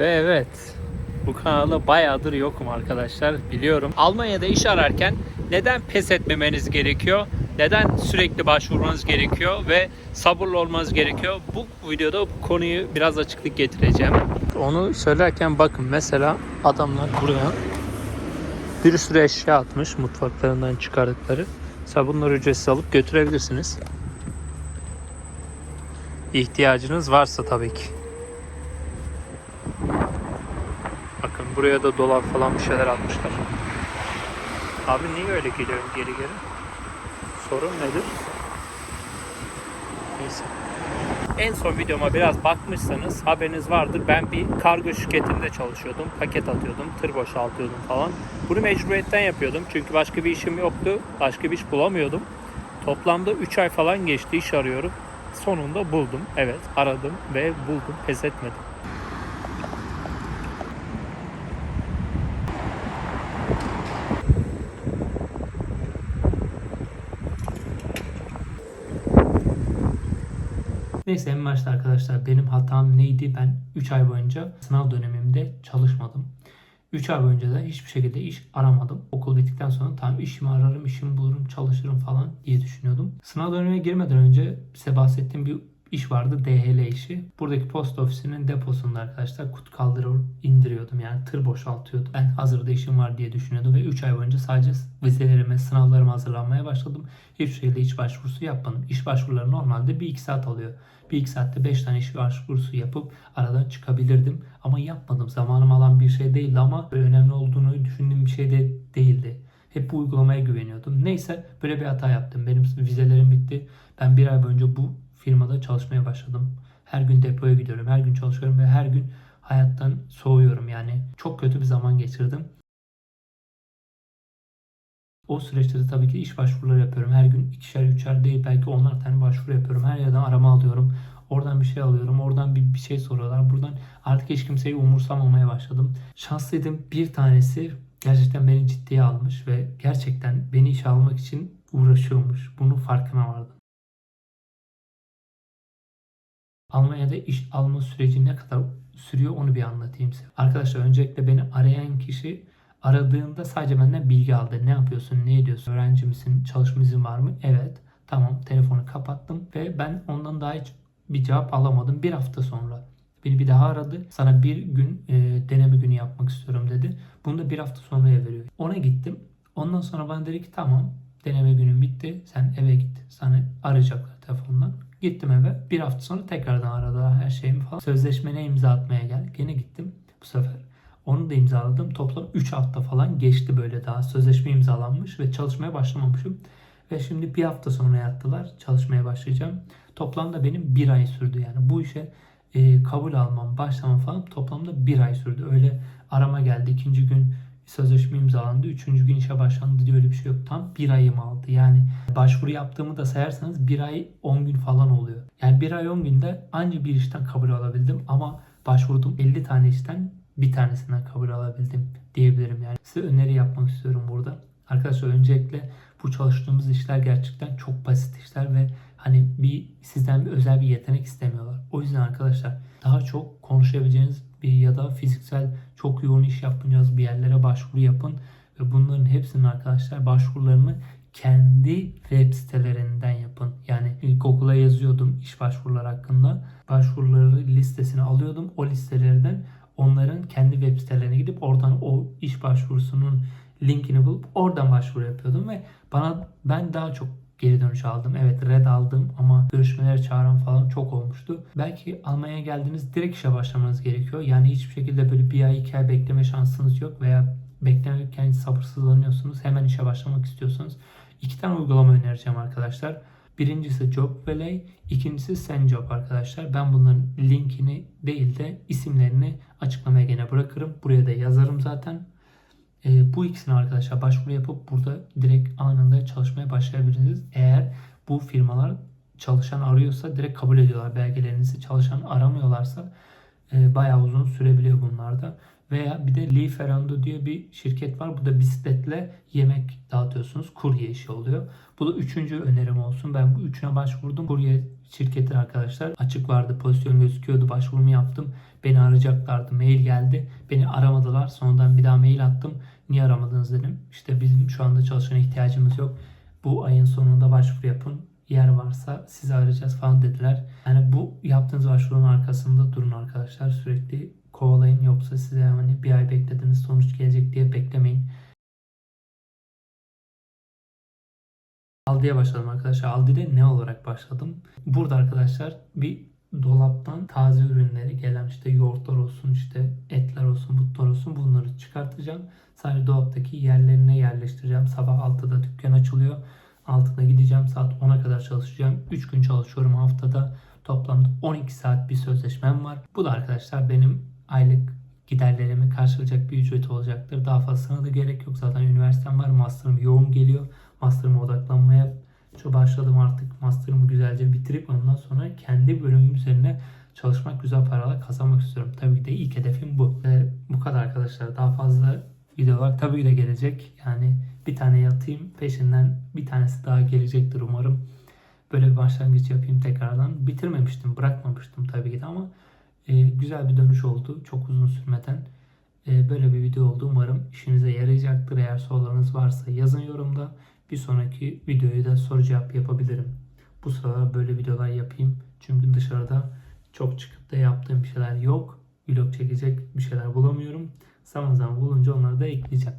Ve evet bu kanalda bayağıdır yokum arkadaşlar biliyorum. Almanya'da iş ararken neden pes etmemeniz gerekiyor? Neden sürekli başvurmanız gerekiyor ve sabırlı olmanız gerekiyor? Bu videoda bu konuyu biraz açıklık getireceğim. Onu söylerken bakın mesela adamlar buraya bir sürü eşya atmış mutfaklarından çıkardıkları. Mesela bunları ücretsiz alıp götürebilirsiniz. İhtiyacınız varsa tabii ki. Buraya da dolap falan bir şeyler atmışlar. Abi niye öyle geliyorum geri geri? Sorun nedir? Neyse. En son videoma biraz bakmışsanız haberiniz vardır. Ben bir kargo şirketinde çalışıyordum. Paket atıyordum, tır boşaltıyordum falan. Bunu mecburiyetten yapıyordum. Çünkü başka bir işim yoktu. Başka bir iş bulamıyordum. Toplamda 3 ay falan geçti iş arıyorum. Sonunda buldum. Evet aradım ve buldum. Pes etmedim. Neyse en başta arkadaşlar benim hatam neydi? Ben 3 ay boyunca sınav dönemimde çalışmadım. 3 ay boyunca da hiçbir şekilde iş aramadım. Okul bittikten sonra tam işimi ararım, işimi bulurum, çalışırım falan diye düşünüyordum. Sınav dönemine girmeden önce size bahsettiğim bir iş vardı DHL işi. Buradaki post ofisinin deposunda arkadaşlar kut kaldırır indiriyordum. Yani tır boşaltıyordum. Ben hazırda işim var diye düşünüyordum ve 3 ay boyunca sadece vizelerime, sınavlarıma hazırlanmaya başladım. Hiçbir şekilde iş başvurusu yapmadım. İş başvuruları normalde 1-2 saat alıyor. 1-2 saatte 5 tane iş başvurusu yapıp aradan çıkabilirdim. Ama yapmadım. Zamanım alan bir şey değildi ama önemli olduğunu düşündüğüm bir şey de değildi. Hep bu uygulamaya güveniyordum. Neyse böyle bir hata yaptım. Benim vizelerim bitti. Ben bir ay boyunca bu firmada çalışmaya başladım. Her gün depoya gidiyorum, her gün çalışıyorum ve her gün hayattan soğuyorum yani. Çok kötü bir zaman geçirdim. O süreçte de tabii ki iş başvuruları yapıyorum. Her gün ikişer, üçer değil belki onlar tane başvuru yapıyorum. Her yerden arama alıyorum. Oradan bir şey alıyorum. Oradan bir, bir şey soruyorlar. Buradan artık hiç kimseyi umursamamaya başladım. Şanslıydım. Bir tanesi gerçekten beni ciddiye almış ve gerçekten beni işe almak için uğraşıyormuş. Bunun farkına vardım. Almanya'da iş alma süreci ne kadar sürüyor onu bir anlatayım size. Arkadaşlar öncelikle beni arayan kişi aradığında sadece benden bilgi aldı. Ne yapıyorsun, ne ediyorsun, öğrenci misin, çalışma izin var mı? Evet. Tamam telefonu kapattım ve ben ondan daha hiç bir cevap alamadım. Bir hafta sonra beni bir daha aradı. Sana bir gün e, deneme günü yapmak istiyorum dedi. Bunu da bir hafta sonraya veriyor. Ona gittim. Ondan sonra bana dedi ki tamam deneme günün bitti. Sen eve git. Sana arayacaklar telefondan. Gittim eve. Bir hafta sonra tekrardan aradılar her şeyimi falan. Sözleşmene imza atmaya gel. Gene gittim bu sefer. Onu da imzaladım. Toplam 3 hafta falan geçti böyle daha. Sözleşme imzalanmış ve çalışmaya başlamamışım. Ve şimdi bir hafta sonra yattılar. Çalışmaya başlayacağım. Toplamda benim bir ay sürdü yani. Bu işe e, kabul almam, başlamam falan toplamda bir ay sürdü. Öyle arama geldi. ikinci gün sözleşme imzalandı. Üçüncü gün işe başlandı diye öyle bir şey yok. Tam bir ayım aldı. Yani başvuru yaptığımı da sayarsanız bir ay 10 gün falan oluyor. Yani bir ay 10 günde anca bir işten kabul alabildim ama başvurdum 50 tane işten bir tanesinden kabul alabildim diyebilirim. Yani size öneri yapmak istiyorum burada. Arkadaşlar öncelikle bu çalıştığımız işler gerçekten çok basit işler ve hani bir sizden bir özel bir yetenek istemiyorlar. O yüzden arkadaşlar daha çok konuşabileceğiniz bir ya da fiziksel çok yoğun iş yapacağınız bir yerlere başvuru yapın ve bunların hepsinin arkadaşlar başvurularını kendi web sitelerinden yapın. Yani Google'a yazıyordum iş başvuruları hakkında. Başvuruları listesini alıyordum. O listelerden onların kendi web sitelerine gidip oradan o iş başvurusunun linkini bulup oradan başvuru yapıyordum ve bana ben daha çok geri dönüş aldım. Evet red aldım ama görüşmeler çağıran falan çok olmuştu. Belki Almanya'ya geldiniz direkt işe başlamanız gerekiyor. Yani hiçbir şekilde böyle bir ay iki ay bekleme şansınız yok veya beklemekten sabırsızlanıyorsunuz. Hemen işe başlamak istiyorsanız iki tane uygulama önereceğim arkadaşlar. Birincisi Job Valley, ikincisi SendJob arkadaşlar. Ben bunların linkini değil de isimlerini açıklamaya gene bırakırım. Buraya da yazarım zaten. E, bu ikisini arkadaşlar başvuru yapıp burada direkt anında çalışmaya başlayabilirsiniz. Eğer bu firmalar çalışan arıyorsa direkt kabul ediyorlar belgelerinizi. Çalışan aramıyorlarsa e, bayağı uzun sürebiliyor bunlarda. Veya bir de Lieferando diye bir şirket var. Bu da bisikletle yemek dağıtıyorsunuz. Kurye işi oluyor. Bu da üçüncü önerim olsun. Ben bu üçüne başvurdum. Kurye şirketin arkadaşlar. Açık vardı. Pozisyon gözüküyordu. Başvurumu yaptım. Beni arayacaklardı. Mail geldi. Beni aramadılar. Sonradan bir daha mail attım. Niye aramadınız dedim. İşte bizim şu anda çalışana ihtiyacımız yok. Bu ayın sonunda başvuru yapın. Yer varsa sizi arayacağız falan dediler. Yani bu yaptığınız başvurunun arkasında durun arkadaşlar. Sürekli kovalayın. Yoksa size hani bir ay beklediniz sonuç gelecek diye beklemeyin. Aldi'ye başladım arkadaşlar. Aldi'de ne olarak başladım? Burada arkadaşlar bir dolaptan taze ürünleri gelen işte yoğurtlar olsun işte etler olsun butlar olsun bunları çıkartacağım. Sadece dolaptaki yerlerine yerleştireceğim. Sabah 6'da dükkan açılıyor. 6'da gideceğim saat 10'a kadar çalışacağım. 3 gün çalışıyorum haftada. Toplamda 12 saat bir sözleşmem var. Bu da arkadaşlar benim aylık giderlerimi karşılayacak bir ücret olacaktır. Daha fazlasına da gerek yok. Zaten üniversitem var. Master'ım yoğun geliyor. Master'ıma odaklanmaya çok başladım artık. Master'ımı güzelce bitirip ondan sonra kendi bölümüm üzerine çalışmak, güzel paralar kazanmak istiyorum. Tabii ki de ilk hedefim bu. Ve bu kadar arkadaşlar. Daha fazla videolar tabii ki de gelecek. Yani bir tane yatayım peşinden bir tanesi daha gelecektir umarım. Böyle bir başlangıç yapayım tekrardan. Bitirmemiştim, bırakmamıştım tabii ki de ama e, güzel bir dönüş oldu. Çok uzun sürmeden. E, böyle bir video oldu. Umarım işinize yarayacaktır. Eğer sorularınız varsa yazın yorumda. Bir sonraki videoyu da soru cevap yapabilirim. Bu sıralar böyle videolar yapayım. Çünkü dışarıda çok çıkıp da yaptığım bir şeyler yok. Vlog çekecek bir şeyler bulamıyorum. Zaman zaman bulunca onları da ekleyeceğim.